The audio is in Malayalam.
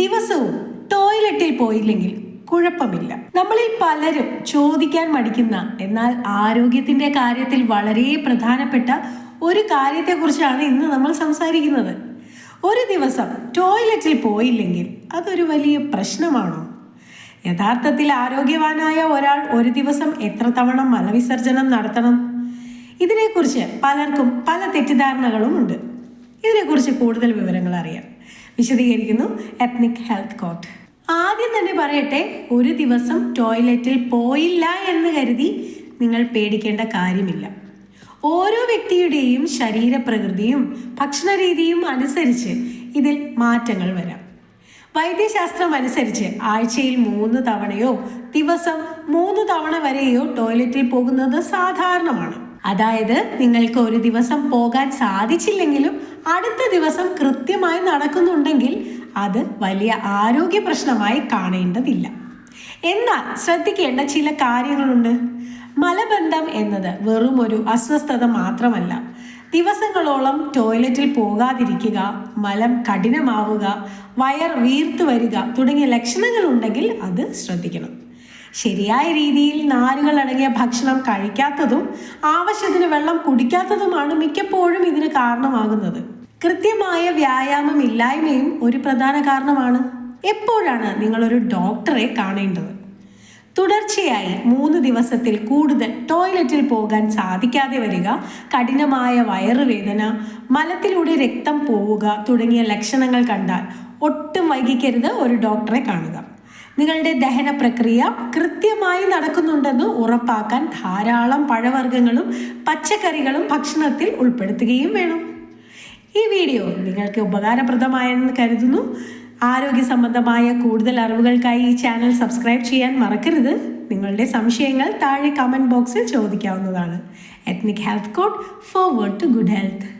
ദിവസവും ടോയ്ലറ്റിൽ പോയില്ലെങ്കിൽ കുഴപ്പമില്ല. നമ്മളിൽ പലരും ചോദിക്കാൻ മടിക്കുന്ന എന്നാൽ ആരോഗ്യത്തിന്റെ കാര്യത്തിൽ വളരെ പ്രധാനപ്പെട്ട ഒരു കാര്യത്തെക്കുറിച്ചാണ് ഇന്ന് നമ്മൾ സംസാരിക്കുന്നത്. ഒരു ദിവസം ടോയ്ലറ്റിൽ പോയില്ലെങ്കിൽ അതൊരു വലിയ പ്രശ്നമാണോ? യഥാർത്ഥത്തിൽ ആരോഗ്യവാനായ ഒരാൾ ഒരു ദിവസം എത്ര തവണ മലവിസർജനം നടത്തണം? ഇതിനെക്കുറിച്ച് പലർക്കും പല തെറ്റിദ്ധാരണകളും ഉണ്ട്. ഇതിനെക്കുറിച്ച് കൂടുതൽ വിവരങ്ങൾ അറിയാം. വിശദീകരിക്കുന്നു എത്നിക് ഹെൽത്ത് കോട്ട് ആദ്യം തന്നെ പറയട്ടെ ഒരു ദിവസം ടോയ്ലറ്റിൽ പോയില്ല എന്ന് കരുതി നിങ്ങൾ പേടിക്കേണ്ട കാര്യമില്ല. ഓരോ വ്യക്തിയുടെയും ശരീരപ്രകൃതിയും ഭക്ഷണരീതിയും അനുസരിച്ച് ഇതിൽ മാറ്റങ്ങൾ വരാം. വൈദ്യശാസ്ത്രം അനുസരിച്ച് ആഴ്ചയിൽ മൂന്ന് തവണയോ ദിവസം മൂന്ന് തവണ വരെയോ ടോയ്ലറ്റിൽ പോകുന്നത് സാധാരണമാണ്. അതായത് നിങ്ങൾക്ക് ഒരു ദിവസം പോകാൻ സാധിച്ചില്ലെങ്കിലും അടുത്ത ദിവസം കൃത്യമായി നടക്കുന്നുണ്ടെങ്കിൽ അത് വലിയ ആരോഗ്യ പ്രശ്നമായി കാണേണ്ടതില്ല. എന്നാൽ ശ്രദ്ധിക്കേണ്ട ചില കാര്യങ്ങളുണ്ട്. മലബന്ധം എന്നത് വെറും ഒരു അസ്വസ്ഥത മാത്രമല്ല. ദിവസങ്ങളോളം ടോയ്ലറ്റിൽ പോകാതിരിക്കുക മലം കഠിനമാവുക വയർ വീർത്തു വരിക തുടങ്ങിയ ലക്ഷണങ്ങൾ ഉണ്ടെങ്കിൽ അത് ശ്രദ്ധിക്കണം. ശരിയായ രീതിയിൽ നാരുകൾ അടങ്ങിയ ഭക്ഷണം കഴിക്കാത്തതും ആവശ്യത്തിന് വെള്ളം കുടിക്കാത്തതുമാണ് മിക്കപ്പോഴും ഇതിന് കാരണമാകുന്നത്. കൃത്യമായ വ്യായാമം ഇല്ലായ്മയും ഒരു പ്രധാന കാരണമാണ്. എപ്പോഴാണ് നിങ്ങളൊരു ഡോക്ടറെ കാണേണ്ടത്? തുടർച്ചയായി മൂന്ന് ദിവസത്തിൽ കൂടുതൽ ടോയ്ലറ്റിൽ പോകാൻ സാധിക്കാതെ വരിക കഠിനമായ വയറുവേദന മലത്തിലൂടെ രക്തം പോവുക തുടങ്ങിയ ലക്ഷണങ്ങൾ കണ്ടാൽ ഒട്ടും വൈകിക്കരുത് ഒരു ഡോക്ടറെ കാണുക. നിങ്ങളുടെ ദഹന പ്രക്രിയ കൃത്യമായി നടക്കുന്നുണ്ടെന്ന് ഉറപ്പാക്കാൻ ധാരാളം പഴവർഗങ്ങളും പച്ചക്കറികളും ഭക്ഷണത്തിൽ ഉൾപ്പെടുത്തുകയും വേണം. ഈ വീഡിയോ നിങ്ങൾക്ക് ഉപകാരപ്രദമായെന്ന് കരുതുന്നു. ആരോഗ്യ സംബന്ധമായ കൂടുതൽ അറിവുകൾക്കായി ഈ ചാനൽ സബ്സ്ക്രൈബ് ചെയ്യാൻ മറക്കരുത്. നിങ്ങളുടെ സംശയങ്ങൾ താഴെ കമന്റ് ബോക്സിൽ ചോദിക്കാവുന്നതാണ്. Ethnic health code forward to good health